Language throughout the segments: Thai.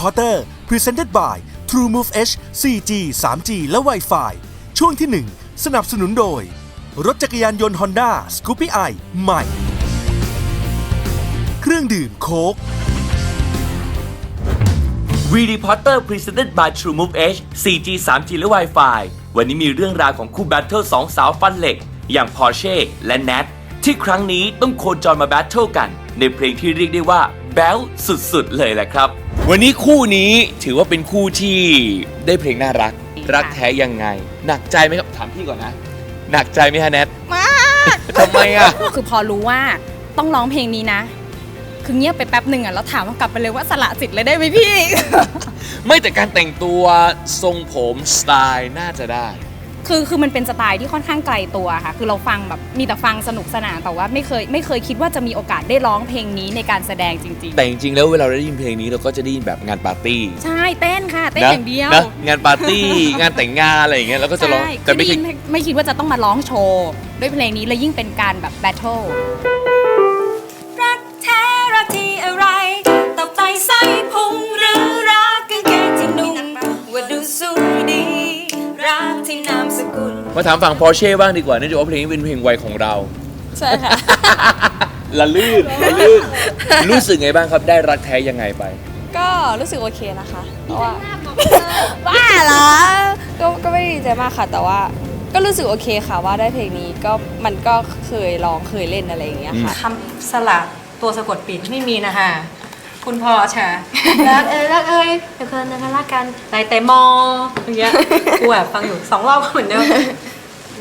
Reporter Presented by TrueMove H 4G 3G และ Wi-Fi ช่วงที่ 1 สนับสนุนโดย รถจักรยานยนต์ Honda Scoopy i ใหม่ เครื่องดื่มโค้กวีดีพอตเตอร์ Presented by TrueMove H 4G 3G และ Wi-Fi วันนี้มีเรื่องราวของคู่แบทเทิลสองสาวฟันเหล็ก อย่าง Porsche และ Nat ที่ครั้งนี้ต้องโคจรมาแบทเทิลกัน ในเพลงที่เรียกได้ว่า แบลสุดๆ เลยแหละครับ วันนี้คู่นี้ถือว่าเป็นคู่ที่ได้เพลงน่ารัก รักแท้ยังไง หนักใจไหมครับถามพี่ก่อนนะ หนักใจไหมฮะแนทมากทำไมอะ คือพอรู้ว่าต้องร้องเพลงนี้นะ คือเงียบไปแป๊บหนึ่งอะแล้วถามว่ากลับไปเลยว่าสละสิทธิ์เลยได้ไหมพี่ ไม่แต่การแต่งตัวทรงผมสไตล์น่าจะได้ คือคือมันเป็นสไตล์ที่ค่อนข้างไกลตัวค่ะ คือเราฟังแบบมีแต่ฟังสนุกสนานแต่ว่าไม่เคยไม่เคยคิดว่าจะมีโอกาสได้ร้องเพลงนี้ในการแสดงจริงแต่จริงๆแล้วเวลาเราได้ยินเพลงนี้เราก็จะได้ยินแบบงานปาร์ตี้ๆใช่เต้นค่ะ เต้นอย่างเดียวนะงานปาร์ตี้ งานแต่งงานอะไรอย่างเงี้ยแล้วก็จะร้องใช่แต่คือไม่ได้เคยิยนไม่คิดว่าจะต้องมาร้องโชว์ด้วยเพลงนี้แล้วยิ่งเป็นการแบบแบทเทิล มาถามฝั่ง Porsche บ้างดีกว่าเนื่องจากว่าเพลงนี้เป็นเพลงวัยของเรา ใช่ค่ะ ละลื่นละลื่นรู้สึกไงบ้างครับได้รักแท้ยังไงไป ก็รู้สึกโอเคนะคะเพราะว่าบ้าเหรอก็ก็ไม่ได้ดีใจมากค่ะ แต่ว่าก็รู้สึกโอเคค่ะว่าได้เพลงนี้ก็มันก็เคยร้องเคยเล่นอะไรอย่างเงี้ยค่ะ คำสละตัวสะกดปิดไม่มีนะคะ คุณพ่อใช่รักเอ้ยรักเอ้ยเดี๋ยวเพิ่นนะคะรักกันไรแต่มออย่างเงี้ยกูแอบฟังอยู่สองรอบก็เหมือนเดิม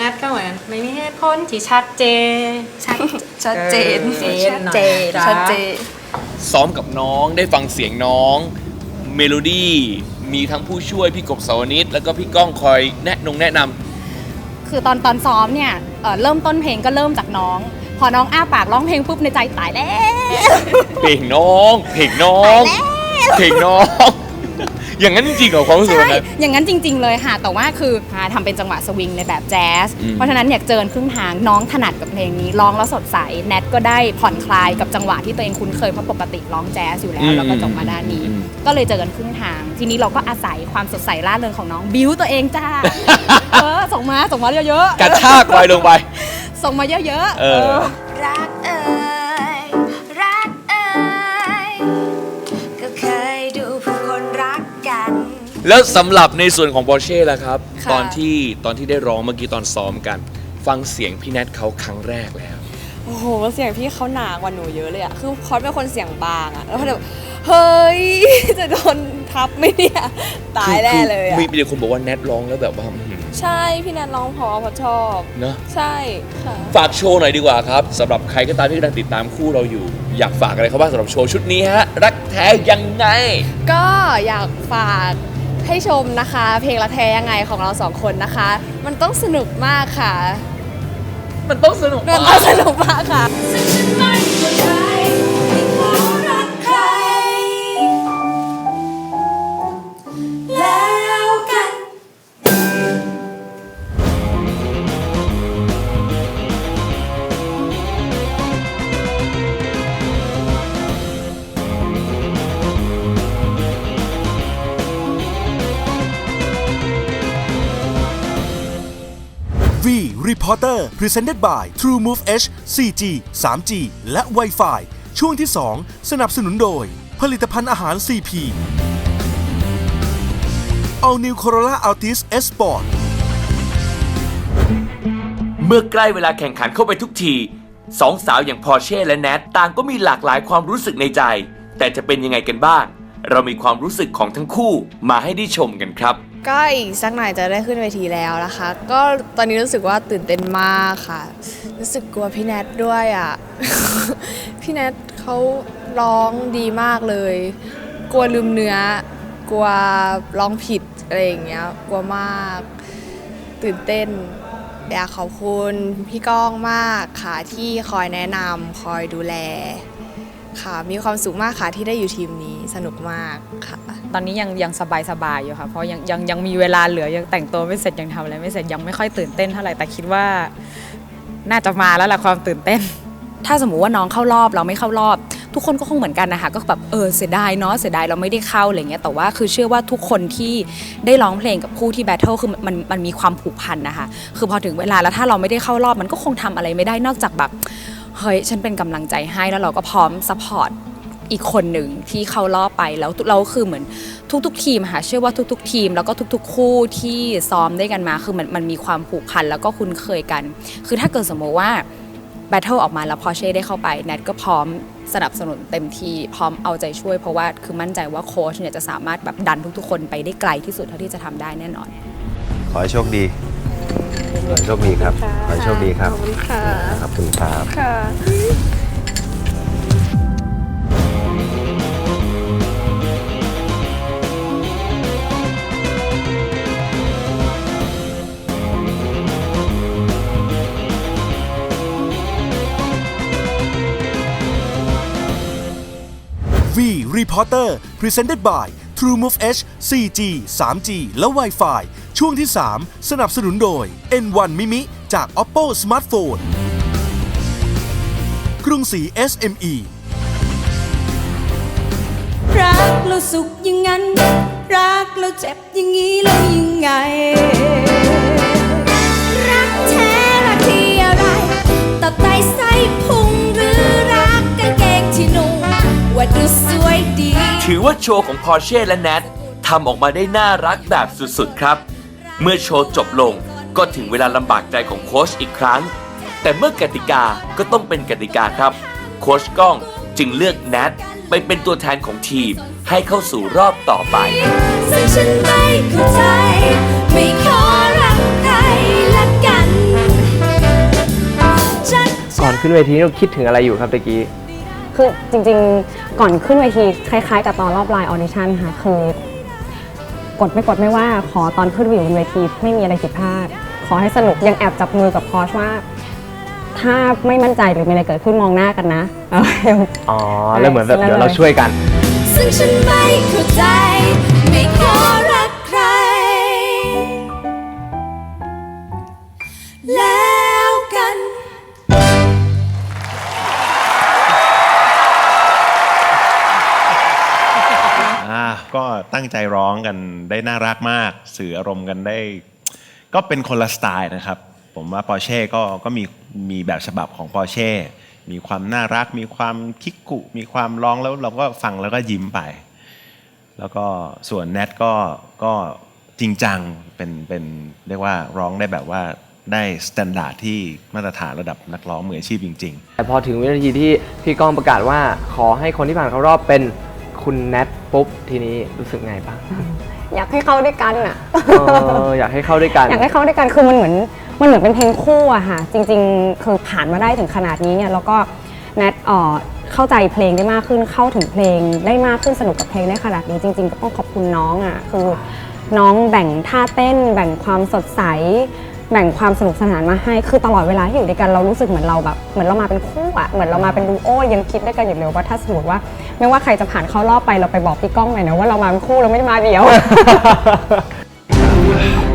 นัดก็เหมือนไม่มีเหตุผลที่ชัดเจนชัดชัดเจนเออชัดเจนจ้าชัดเจนซ้อมกับน้องได้ฟังเสียงน้อง เมโลดี้มีทั้งผู้ช่วยพี่กบสาวนิดแล้วก็พี่ก้องคอยแนะนงแนะนำคือตอนตอนซ้อมเนี่ยเอ่อเริ่มต้นเพลงก็เริ่มจากน้อง พอน้องอ้าปากร้องเพลงปุ๊บในใจตายแล้วเพลงน้องเพลงน้องเพลงน้อง อย่างนั้นจริงๆเหรอความรู้สึกใช่นั้น อย่างนั้นจริง ๆ เลยค่ะ แต่ว่าคือหาทำเป็นจังหวะสวิงในแบบแจ๊ส อืม เพราะฉะนั้นอยากเจอครึ่งทางน้องถนัดกับเพลงนี้ร้องแล้วสดใส แนทก็ได้ผ่อนคลายกับจังหวะที่ตัวเองคุ้นเคยเพราะปกติร้องแจ๊สอยู่แล้วแล้วก็จบมาด้านนี้ก็เลยเจอกันครึ่งทาง ทีนี้เราก็อาศัยความสดใสร่าเริงของน้องบิ้วตัวเองจ้า เออส่งมาส่งมาเยอะๆ กระชากไวลงไป ส่งมาเยอะๆ เออ รักเอ่ยรักเอ่ยก็เคยดูผู้คนรักกัน แล้วสำหรับในส่วนของ Porsche ล่ะครับ ค่ะ ตอนที่ตอนที่ได้ร้องเมื่อกี้ตอนซ้อมกัน ฟังเสียงพี่แนทเขาครั้งแรกแล้ว โอ้โห เสียงพี่เขาหนากว่าหนูเยอะเลยอะคือคอสเป็นคนเสียงบางอะแล้วพอแบบเฮ้ย จะโดนทับไหมเนี่ย ตายแน่เลยอะมีมีแต่คนบอกว่าแนทร้องแล้วแบบว่าอื้อหือ ใช่พี่นัทร้องเพอเพราะชอบ เนอะใช่ค่ะ ฝากโชว์หน่อยดีกว่าครับสำหรับใครก็ตามที่กำลังติดตามคู่เราอยู่ อยากฝากอะไรเขาบ้างสำหรับโชว์ชุดนี้ฮะ รักแท้ยังไง ก็อยากฝากให้ชมนะคะ เพลงละแท้ยังไงของเราสองคนนะคะ มันต้องสนุกมากค่ะมันต้องสนุกมันต้องสนุกมากค่ะซึ่งฉั Reporter Presented by TrueMove H 4G 3G และ Wi-Fi ช่วงที่ 2 สนับสนุนโดย ผลิตภัณฑ์อาหาร CP All New Corolla Altis S Sport เมื่อใกล้เวลาแข่งขันเข้าไปทุกทีสองสาวอย่างพอเช่และแนทต่างก็มีหลากหลายความรู้สึกในใจ แต่จะเป็นยังไงกันบ้าง เรามีความรู้สึกของทั้งคู่มาให้ได้ชมกันครับ ก็อีกสักหน่อยจะได้ขึ้นเวทีแล้วนะคะ ก็ตอนนี้รู้สึกว่าตื่นเต้นมากค่ะ รู้สึกกลัวพี่แนทด้วยอะ พี่แนทเขาร้องดีมากเลย กลัวลืมเนื้อ กลัวร้องผิดอะไรอย่างเงี้ย กลัวมาก ตื่นเต้น อยากขอบคุณพี่ก้องมากค่ะที่คอยแนะนำคอยดูแล ค่ะมีความสุขมากค่ะที่ได้อยู่ทีมนี้สนุกมากค่ะ ตอนนี้ยังยังสบายสบายอยู่ค่ะ เพราะยังยังยังมีเวลาเหลือยังแต่งตัวไม่เสร็จยังทำอะไรไม่เสร็จยังไม่ค่อยตื่นเต้นเท่าไหร่แต่คิดว่าน่าจะมาแล้วแหละความตื่นเต้น ถ้าสมมุติว่าน้องเข้ารอบเราไม่เข้ารอบ ทุกคนก็คงเหมือนกันนะคะก็แบบเออเสียดายเนาะเสียดายเราไม่ได้เข้าอะไรเงี้ยแต่ว่าคือเชื่อว่าทุกคนที่ได้ร้องเพลงกับผู้ที่แบทเทิลคือมันมันมันมีความผูกพันนะคะคือพอถึงเวลาแล้วถ้าเราไม่ได้เข้ารอบมันก็คงทำอะไรไม่ได้นอกจากแบบ เฮ้ยฉันเป็นกำลังใจให้แล้วเราก็พร้อมซัพพอร์ตอีกคนหนึ่งที่เข้ารอไปแล้วเราคือเหมือนทุก ๆ ทีมค่ะเชื่อว่าทุก ๆ ทีม แล้วก็ทุก ๆ คู่ที่ซ้อมได้กันมาคือมันมันมีความผูกพันแล้วก็คุ้นเคยกัน คือถ้าเกิดสมมติว่าแบทเทิลออกมาแล้วพอเช่ได้เข้าไปแนทก็พร้อมสนับสนุนเต็มที่พร้อมเอาใจช่วย เพราะว่าคือมั่นใจว่าโค้ชเนี่ยจะสามารถแบบดันทุกๆ คนไปได้ไกลที่สุดเท่าที่จะทำได้แน่นอน ขอให้โชคดี ขอให้โชคดีครับ ขอให้โชคดีครับ ขอบคุณค่ะขอบคุณครับ V Reporter Presented by TrueMove H 4G 3G และ Wi-Fi ช่วงที่ 3 สนับสนุนโดย N1 Mimi จาก Oppo Smartphone กรุงศรี SME รักแล้วสุขอย่างนั้น รักแล้วเจ็บอย่างนี้แล้วยังไง รักแท้รักที่อะไรตับไตไส้พุงหรือรักกางเกงที่นุ่งว่าดูสวยดี ถือว่าโชว์ของพอร์เช่และแนททำออกมาได้น่ารักแบบสุดๆครับ เมื่อโชว์จบลงก็ถึงเวลาลำบากใจของโค้ชอีกครั้ง แต่เมื่อกติกาก็ต้องเป็นกติกาครับ โค้ชก้องจึงเลือกแนทไปเป็นตัวแทนของทีมให้เข้าสู่รอบต่อไป ซึ่งฉันไม่เข้าใจ ไม่ขอรักใครละกันฉัน ก่อนขึ้นเวทีนี่เราคิดถึงอะไรอยู่ครับตะกี้ คือจริงๆ ก่อนขึ้นเวทีคล้ายๆ กับตอนรอบไลน์ออดิชั่นค่ะ คือ กดไม่กดไม่ว่าขอตอนขึ้นไปอยู่บนเวทีไม่มีอะไรผิดพลาด ขอให้สนุกยังแอบจับมือกับคอชว่า ถ้าไม่มั่นใจหรือมีอะไรเกิดขึ้นมองหน้ากันนะเอาเร็วอ๋อ แล้วเหมือนแบบใช่เดี๋ยวเราช่วยกัน ซึ่งฉันไม่เข้าใจ ตั้งใจร้องกันได้น่ารักมาก สื่ออารมณ์กันได้ ก็เป็นคนละสไตล์นะครับ ผมว่าปอร์เช่ก็ก็มีมีแบบฉบับของปอร์เช่มีความน่ารัก มีความคิกกุมีความร้องแล้วเราก็ฟังแล้วก็ยิ้มไป แล้วก็ส่วนแนทก็ก็จริงจังเป็นเป็นเรียกว่าร้องได้แบบว่าได้สแตนดาร์ดที่มาตรฐานระดับนักร้องมืออาชีพจริง ๆ แต่พอถึงวินาทีที่พี่ก้องประกาศว่าขอให้คนที่ผ่านเข้ารอบเป็น คุณแนทปุ๊บทีนี้รู้สึกไงบ้างอยากให้เข้าด้วยกันอะ เอออยากให้เข้าด้วยกัน อยากให้เข้าด้วยกันคือมันเหมือนมันเหมือนเป็นเพลงคู่อะค่ะ จริง ๆ คือผ่านมาได้ถึงขนาดนี้เนี่ยแล้วก็แนทเอ่อเข้าใจเพลงได้มากขึ้นเข้าถึงเพลงได้มากขึ้นสนุกกับเพลงได้ขนาดนี้จริง ๆ ก็ต้องขอบคุณน้องอะคือน้องแบ่งท่าเต้น แบ่งความสดใส แบ่งความสนุกสนานมาให้คือตลอดเวลาที่อยู่ด้วยกันเรารู้สึกเหมือนเราแบบเหมือนเรามาเป็นคู่อะเหมือนเรามาเป็นดูโอยังคิดด้วยกันอยู่เลยว่าถ้าสมมติว่า ไม่ว่าใครจะผ่านเข้ารอบไปเราไปบอกพี่ก้องหน่อยนะว่าเรามาเป็นคู่เราไม่ได้มาเดียว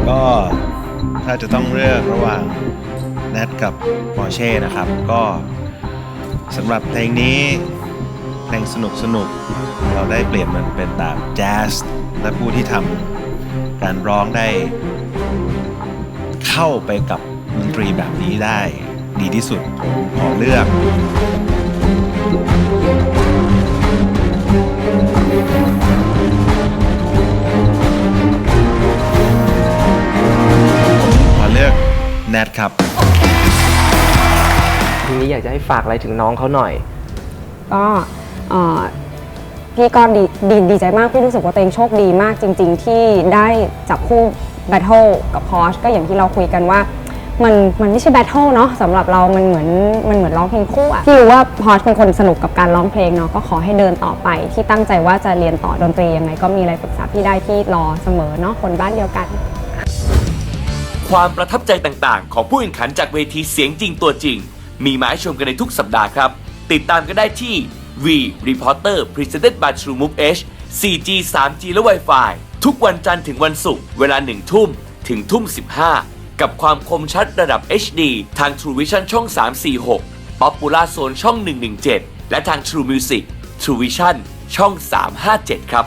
ก็ถ้าจะต้องเลือกระหว่างแนทกับปอร์เช่นะครับ ก็สำหรับเพลงนี้เพลงสนุกสนุกเราได้เปลี่ยนมันเป็นแบบแจ๊สและผู้ที่ทำการร้องได้ เข้าไปกับดนตรีแบบนี้ได้ดีที่สุดผมขอเลือก แนทครับ ทีนี้อยากจะให้ฝากอะไรถึงน้องเขาหน่อย ก็เอ่อพี่ก็ดีดีดีใจมาก พี่รู้สึกว่าตัวเองโชคดีมากจริง ๆ ที่ได้จับคู่แบทเทิลกับพอชก็อย่างที่เราคุยกันว่า มันมันไม่ใช่แบทเทิลเนาะสำหรับเรามันเหมือนมันเหมือนร้องเพลงคู่อะพี่รู้ว่าพอชเป็นคนสนุกกับการร้องเพลงเนาะก็ขอให้เดินต่อไป ที่ตั้งใจว่าจะเรียนต่อดนตรียังไงก็มีอะไรปรึกษาพี่ได้ที่รอเสมอเนาะคนบ้านเดียวกัน ความประทับใจต่างๆ ของผู้แข่งขันจากเวทีเสียงจริงตัวจริง มีมาให้ชมกันในทุกสัปดาห์ครับ ติดตามกันได้ที่ V Reporter Presented by TrueMove H 4G 3G และ Wi-Fi ทุกวันจันทร์ถึงวันศุกร์เวลา1ทุ่มถึงทุ่ม 15 กับความคมชัดระดับ HD ทาง True Vision ช่อง 346 Popular Zone ช่อง 117 และทาง True Music True Vision ช่อง 357 ครับ